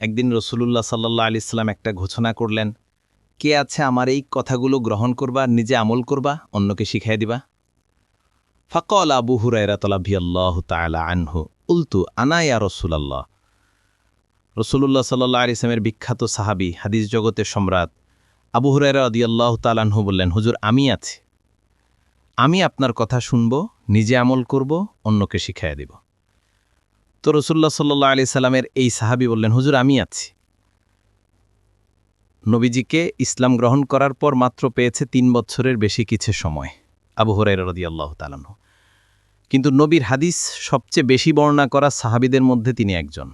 একদিন রসুলুল্লাহ সাল্লাহ আলি ইসলাম একটা ঘোষণা করলেন, কে আছে আমার এই কথাগুলো গ্রহণ করবা, নিজে আমল করবা, অন্যকে শিখাই দিবা? ফকল আবু হুরাইরাতলাভি আল্লাহ তালা আনহু, উলতু আনায়া রসুলাল্লাহ? রসুলুল্লাহ সাল্লাহ আলি ইসলামের বিখ্যাত সাহাবি, হাদিস জগতের সম্রাট আবু হুরাইরা আদিয়াল্লাহ তালানহু বললেন, হুজুর, আমি আছি। আমি আপনার কথা শুনব, নিজে আমল করব, অন্যকে শিখাইয়া দিব। তো রসুল্লাহ সাল্লাহ আলি সাল্লামের এই সাহাবি বললেন, হুজুর, আমি আছি। নবীজিকে ইসলাম গ্রহণ করার পর মাত্র পেয়েছে তিন বছরের বেশি কিছু সময়, আবু হরাইরা রদি আল্লাহ তালানহ কিন্তু নবীর হাদিস সবচেয়ে বেশি বর্ণনা করা সাহাবিদের মধ্যে তিনি একজন।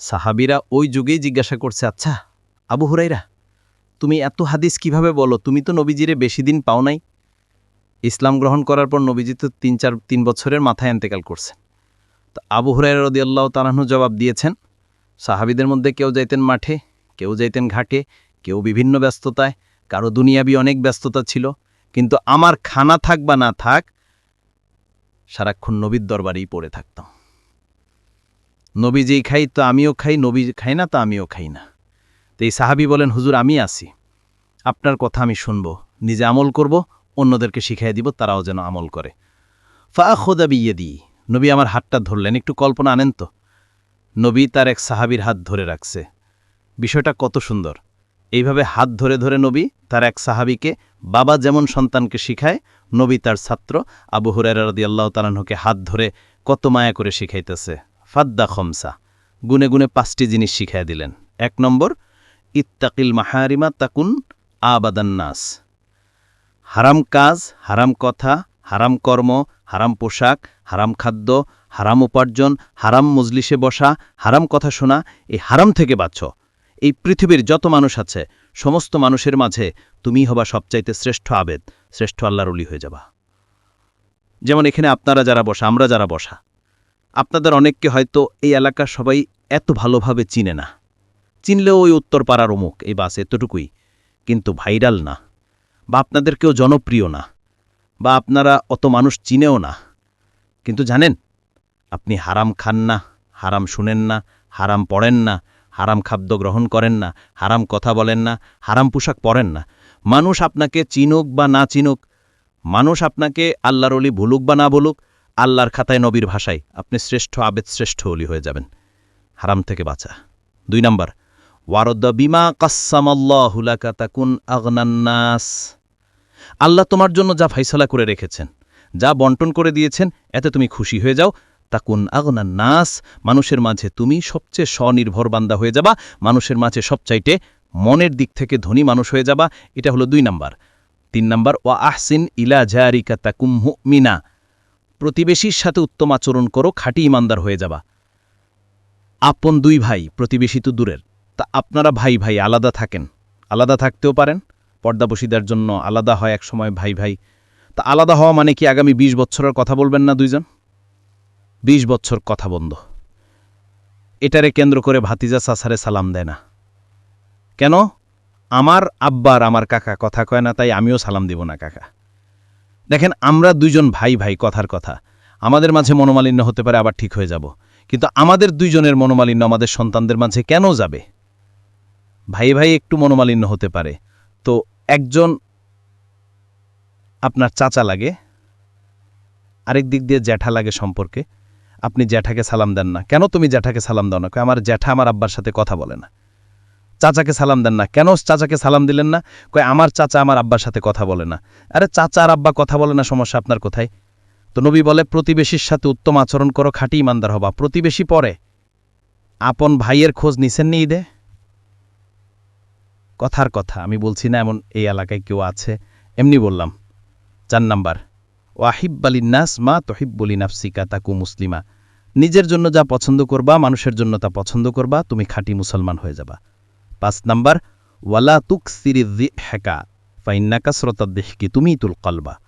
সাহাবিরা ওই যুগেই জিজ্ঞাসা করছে আচ্ছা আবু হুরাইরা তুমি এত হাদিস কীভাবে বলো? তুমি তো নবীজিরে বেশি দিন পাও নাই। ইসলাম গ্রহণ করার পর নবীজি তো তিন চার, তিন বছরের মাথায় এন্তেকাল করছেন। তো আবু হুরাইরা রদি আল্লাহ তালাহু জবাব দিয়েছেন, সাহাবিদের মধ্যে কেউ যাইতেন মাঠে, কেউ যাইতেন ঘাটে, কেউ বিভিন্ন ব্যস্ততায়, কারও দুনিয়াবি অনেক ব্যস্ততা ছিল, কিন্তু আমার খানা থাক বা না থাক, সারাক্ষণ নবীর দরবারেই পড়ে থাকতাম। নবী যেই খাই তো আমিও খাই, নবী খাই না তা আমিও খাই না। তো এই সাহাবি বলেন, হুজুর, আমি আসি আপনার কথা আমি শুনব, নিজে আমল করব, অন্যদেরকে শিখাই দিব, তারাও যেন আমল করে। ফা খোদা বিয়ে দিই নবী আমার হাতটা ধরলেন, একটু কল্পনা আনেন তো। নবী তার এক সাহাবির হাত ধরে রাখছে। বিষয়টা কত সুন্দর। এইভাবে হাত ধরে ধরে নবী তার এক সাহাবিকে, বাবা যেমন সন্তানকে শিখায়, নবী তার ছাত্র আবু হুরারদি আল্লাহ তালাহকে হাত ধরে কত মায়া করে শিখাইতেছে। ফাদ্দা খমসা, গুনে গুনে পাঁচটি জিনিস শিখাই দিলেন। এক নম্বর, ইত্তাকিল মাহারিমা তাকুন আবাদান্নাস হারাম কাজ, হারাম কথা, হারাম কর্ম, হারাম পোশাক হারাম খাদ্য, হারাম উপার্জন, হারাম মজলিসে বসা, হারাম কথা শোনা, এই হারাম থেকে বাঁচ। এই পৃথিবীর যত মানুষ আছে, সমস্ত মানুষের মাঝে তুমি হবা সবচাইতে শ্রেষ্ঠ আবেদ, শ্রেষ্ঠ আল্লাহর অলি হয়ে যাবা। যেমন এখানে আপনারা যারা বসা, আমরা যারা বসা, আপনাদের অনেককে হয়তো এই এলাকার সবাই এত ভালোভাবে চিনে না। চিনলেও ওই উত্তর পাড়ার অমুক, এই বাস এতটুকুই, কিন্তু ভাইরাল না, বা আপনাদের কেউ জনপ্রিয় না, বা আপনারা অত মানুষ চিনেও না। কিন্তু জানেন, আপনি হারাম খান না, হারাম শুনেন না, হারাম পড়েন না, হারাম খাদ্য গ্রহণ করেন না, হারাম কথা বলেন না, হারাম পোশাক পরেন না। মানুষ আপনাকে চিনুক বা না চিনুক, মানুষ আপনাকে আল্লাহর অলি ভুলুক বা না বলুক আল্লাহর খাতায় নবীর ভাষায় আপনি শ্রেষ্ঠ আবেদ শ্রেষ্ঠ অলি হয়ে যাবেন। হারাম থেকে বাঁচা। দুই নাম্বার ওয়ারদ্দ বিমা কাসামাল্লাহুলাকা তাকুন আগনান্নাস আল্লাহ তোমার জন্য যা ফাইসলা করে রেখেছেন যা বন্টন করে দিয়েছেন, এতে তুমি খুশি হয়ে যাও। তাকুন আগনা নাস, মানুষের মাঝে তুমি সবচেয়ে স্বনির্ভর বান্দা হয়ে যাবা। মানুষের মাঝে সবচাইতে মনের দিক থেকে ধনী মানুষ হয়ে যাবা। এটা হলো দুই নাম্বার। তিন নাম্বার, ওয়া আহসিন ইলা জারিকা তাকুম মিনা প্রতিবেশীর সাথে উত্তম আচরণ করো, খাঁটি ইমানদার হয়ে যাবা। আপন দুই ভাই, প্রতিবেশী তো দূরের। তা আপনারা ভাই ভাই আলাদা থাকেন। আলাদা থাকতেও পারেন। পর্দাবসীদার জন্য আলাদা হয় এক সময় ভাই ভাই। তা আলাদা হওয়া মানে কি আগামী ২০ বছরের কথা বলবেন না দুইজন? ২০ বছর কথা বন্ধ। এটারে কেন্দ্র করে ভাতিজা সাসারে সালাম দেয় না। কেন? আমার আব্বার আমার কাকা কথা কয় না, তাই আমিও সালাম দিব না কাকা। দেখেন, আমরা দুইজন ভাই ভাই, কথার কথা। আমাদের মাঝে মনোমালিন্য হতে পারে, আবার ঠিক হয়ে যাব। কিন্তু আমাদের দুইজনের মনোমালিন্য আমাদের সন্তানদের মাঝে কেন যাবে? ভাই ভাই একটু মনোমালিন্য হতে পারে। তো একজন আপনার চাচা লাগে, আরেক দিক দিয়ে জ্যাঠা লাগে সম্পর্কে, আপনি জ্যাঠাকে সালাম দেন না। কেন তুমি জ্যাঠাকে সালাম দাও না? আমার জ্যাঠা আমার আব্বার সাথে কথা বলে না। চাচাকে সালাম দেন না। কেন চাচাকে সালাম দিলেন না? কয়, আমার চাচা আমার আব্বার সাথে কথা বলে না। আরে, চাচা আর আব্বা কথা বলে না, সমস্যা আপনার কোথায়? তো নবী বলে, প্রতিবেশীর সাথে উত্তম আচরণ করো, খাঁটি ইমানদার হবা। প্রতিবেশী পরে, আপন ভাইয়ের খোঁজ নিছেন নি ঈদে? কথার কথা, আমি বলছি না, এমন এই এলাকায় কেউ আছে? এমনি বললাম। চার নাম্বার ওয়াহিব ওয়াহিব্বালিন্নাস মা তহিব্বলি নাফসিকা তাকু মুসলিমা। নিজের জন্য যা পছন্দ করবা, মানুষের জন্য তা পছন্দ করবা, তুমি খাঁটি মুসলমান হয়ে যাবা। পাঁচ নাম্বার, ওয়ালা তুক সিরিজি হেকা ফাইন্নাকা শ্রোতা দেহকি তুমিই তুল কলবা।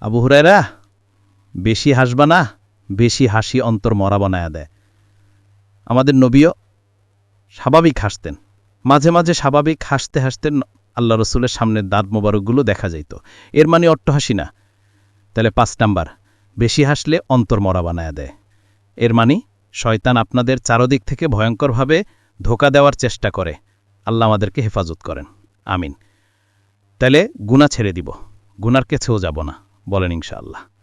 আবু হুরায়রা, বেশি হাসবা না, বেশি হাসি অন্তর মরা বানায়া দেয়। আমাদের নবীও স্বাভাবিক হাসতেন। মাঝে মাঝে স্বাভাবিক হাসতে হাসতে আল্লাহ রসুলের সামনে দাঁত মোবারকগুলো দেখা যাইত। এর মানে অট্ট হাসি না। তাহলে পাঁচ নাম্বার, বেশি হাসলে অন্তর মরা বানায় দেয়। এর মানে শয়তান আপনাদের চারদিক থেকে ভয়ঙ্করভাবে ধোকা দেওয়ার চেষ্টা করে। আল্লাহ আমাদেরকে হেফাজত করেন। আমিন। তাহলে গুণা ছেড়ে দিব। গুনার কেছেও যাব না, বলেন ইনশাআল্লাহ।